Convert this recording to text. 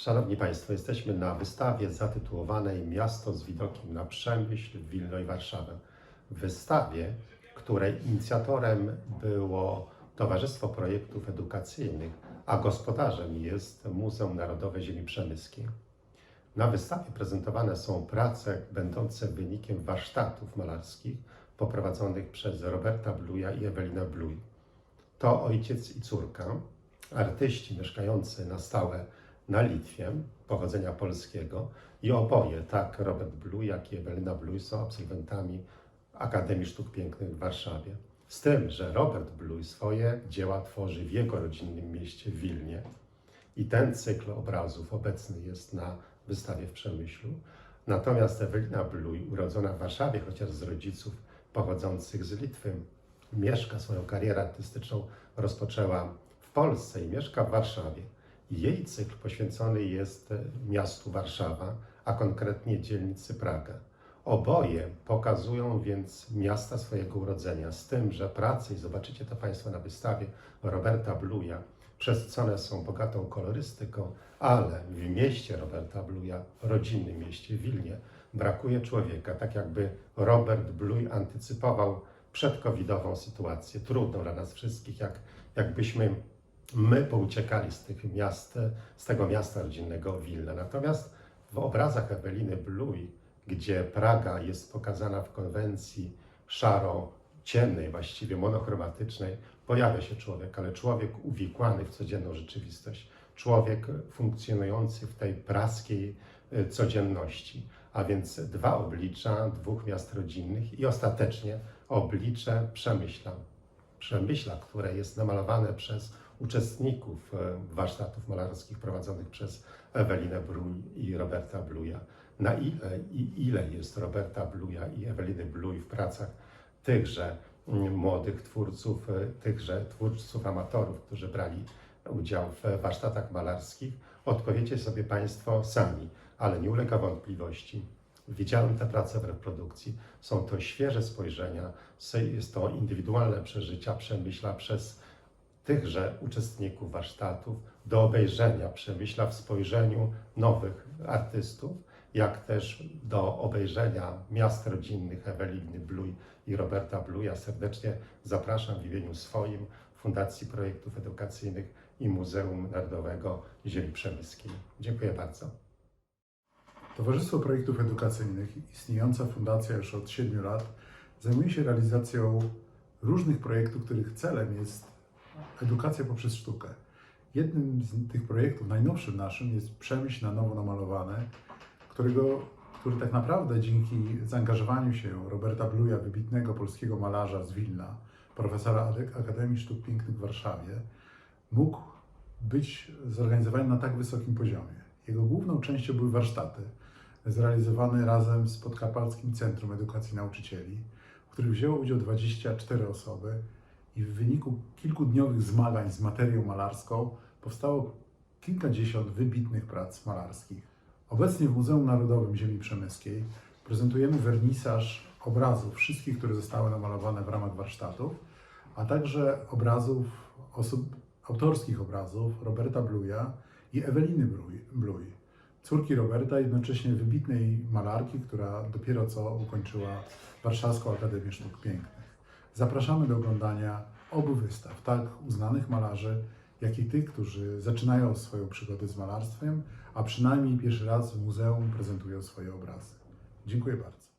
Szanowni Państwo, jesteśmy na wystawie zatytułowanej Miasto z widokiem na Przemyśl, Wilno i Warszawę. Wystawie, której inicjatorem było Towarzystwo Projektów Edukacyjnych, a gospodarzem jest Muzeum Narodowe Ziemi Przemyskiej. Na wystawie prezentowane są prace będące wynikiem warsztatów malarskich poprowadzonych przez Roberta Bluja i Ewelinę Bluj. To ojciec i córka, artyści mieszkający na stałe na Litwie, pochodzenia polskiego i oboje, tak Robert Bluj, jak i Ewelina Bluj są absolwentami Akademii Sztuk Pięknych w Warszawie. Z tym, że Robert Bluj swoje dzieła tworzy w jego rodzinnym mieście Wilnie i ten cykl obrazów obecny jest na wystawie w Przemyślu. Natomiast Ewelina Bluj, urodzona w Warszawie, chociaż z rodziców pochodzących z Litwy, mieszka swoją karierę artystyczną, rozpoczęła w Polsce i mieszka w Warszawie. Jej cykl poświęcony jest e, miastu Warszawa, a konkretnie dzielnicy Praga. Oboje pokazują więc miasta swojego urodzenia, z tym, że prace, i zobaczycie to Państwo na wystawie Roberta Bluja, przesycone są bogatą kolorystyką, ale w mieście Roberta Bluja, rodzinnym mieście Wilnie, brakuje człowieka, tak jakby Robert Bluj antycypował przedcovidową sytuację, trudną dla nas wszystkich, jak, jakbyśmy my pouciekali z tych miast, z tego miasta rodzinnego Wilna. Natomiast w obrazach Eweliny Bluj, gdzie Praga jest pokazana w konwencji szaro-ciemnej, właściwie monochromatycznej, pojawia się człowiek, ale człowiek uwikłany w codzienną rzeczywistość, człowiek funkcjonujący w tej praskiej y, codzienności, a więc dwa oblicza dwóch miast rodzinnych i ostatecznie oblicze Przemyśla. Przemyśla, które jest namalowane przez uczestników e, warsztatów malarskich prowadzonych przez Ewelinę Bluj i Roberta Bluja. Na ile i ile jest Roberta Bluja i Eweliny Bluj w pracach tychże mm, młodych twórców, e, tychże twórców amatorów, którzy brali udział w warsztatach malarskich, odpowiecie sobie Państwo sami, ale nie ulega wątpliwości. Widziałem te prace w reprodukcji. Są to świeże spojrzenia, jest to indywidualne przeżycia Przemyśla przez tychże uczestników warsztatów do obejrzenia Przemyśla w spojrzeniu nowych artystów, jak też do obejrzenia miast rodzinnych Eweliny Bluj i Roberta Bluja. Serdecznie zapraszam w imieniu swoim Fundacji Projektów Edukacyjnych i Muzeum Narodowego Ziemi Przemyskiej. Dziękuję bardzo. Towarzystwo Projektów Edukacyjnych, istniejąca fundacja już od 7 lat, zajmuje się realizacją różnych projektów, których celem jest edukacja poprzez sztukę. Jednym z tych projektów, najnowszym naszym, jest Przemyśl na nowo namalowane, którego, który tak naprawdę dzięki zaangażowaniu się Roberta Bluja, wybitnego polskiego malarza z Wilna, profesora Akademii Sztuk Pięknych w Warszawie, mógł być zorganizowany na tak wysokim poziomie. Jego główną częścią były warsztaty zrealizowane razem z Podkarpackim Centrum Edukacji Nauczycieli, w których wzięło udział 24 osoby i w wyniku kilkudniowych zmagań z materią malarską powstało kilkadziesiąt wybitnych prac malarskich. Obecnie w Muzeum Narodowym Ziemi Przemyskiej prezentujemy wernisaż obrazów, wszystkich, które zostały namalowane w ramach warsztatów, a także obrazów osób, autorskich obrazów Roberta Bluja i Eweliny Bluj, córki Roberta, jednocześnie wybitnej malarki, która dopiero co ukończyła Warszawską Akademię Sztuk Pięknych. Zapraszamy do oglądania obu wystaw, tak uznanych malarzy, jak i tych, którzy zaczynają swoją przygodę z malarstwem, a przynajmniej pierwszy raz w muzeum prezentują swoje obrazy. Dziękuję bardzo.